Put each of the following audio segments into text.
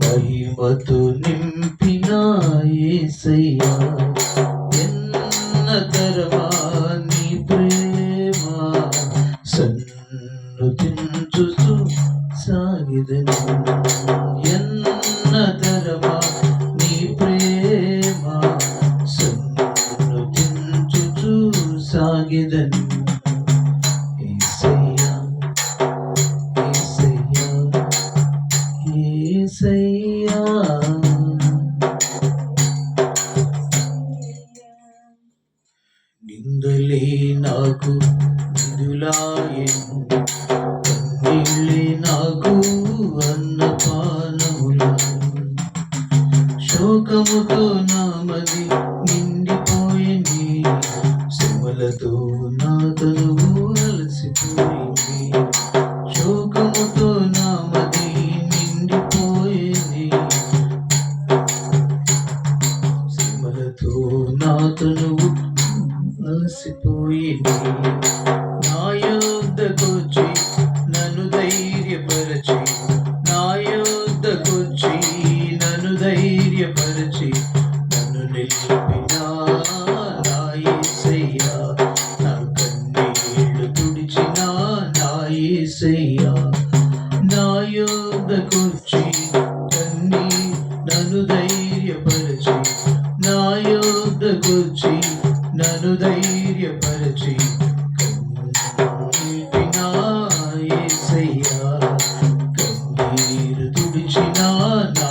మహిమతో నింపిన యేసయ్యా ఎన్నతరమా నీ ప్రేమ సన్నుతించుచు సాగిదను. ఎన్నతరమా నీ ప్రేమ సన్నుతించుచు సాగిదను. యేసయ్యా నిందలే నాకు నిధులాయను కన్నీళ్ళే నాకు శోకముతో నామది నిండిపోయింది. సుమలతో సమకూర్చి తన్ని నన్ను ధైర్యపరచి నా యోధ కూర్చి నన్ను ధైర్యపరచి కన్నీరు తుడిచిన నా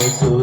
رسول